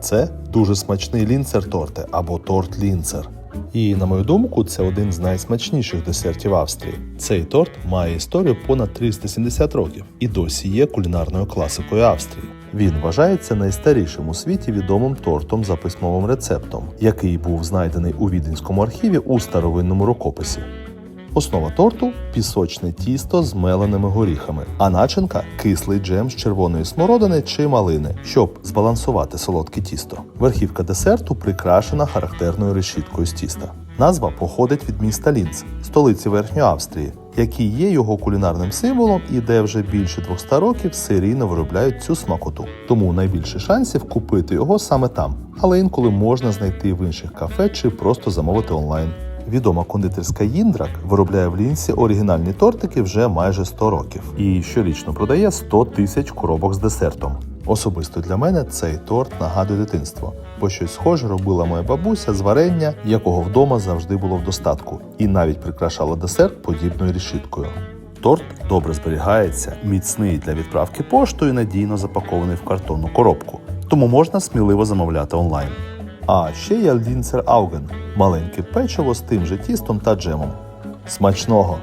Це дуже смачний лінцер-торти або торт-лінцер. І, на мою думку, це один з найсмачніших десертів Австрії. Цей торт має історію понад 370 років і досі є кулінарною класикою Австрії. Він вважається найстарішим у світі відомим тортом за письмовим рецептом, який був знайдений у віденському архіві у старовинному рукописі. Основа торту пісочне тісто з меленими горіхами, а начинка кислий джем з червоної смородини чи малини, щоб збалансувати солодке тісто. Верхівка десерту прикрашена характерною решіткою з тіста. Назва походить від міста Лінц, столиці Верхньої Австрії, який є його кулінарним символом і де вже більше 200 років серійно виробляють цю смакоту. Тому найбільше шансів купити його саме там, але інколи можна знайти в інших кафе чи просто замовити онлайн. Відома кондитерська Їндрак виробляє в лінці оригінальні тортики вже майже 100 років і щорічно продає 100 тисяч коробок з десертом. Особисто для мене цей торт нагадує дитинство, бо щось схоже робила моя бабуся з варення, якого вдома завжди було в достатку, і навіть прикрашала десерт подібною решіткою. Торт добре зберігається, міцний для відправки поштою, надійно запакований в картонну коробку, тому можна сміливо замовляти онлайн. А ще є лінцер Ауген – маленьке печиво з тим же тістом та джемом. Смачного!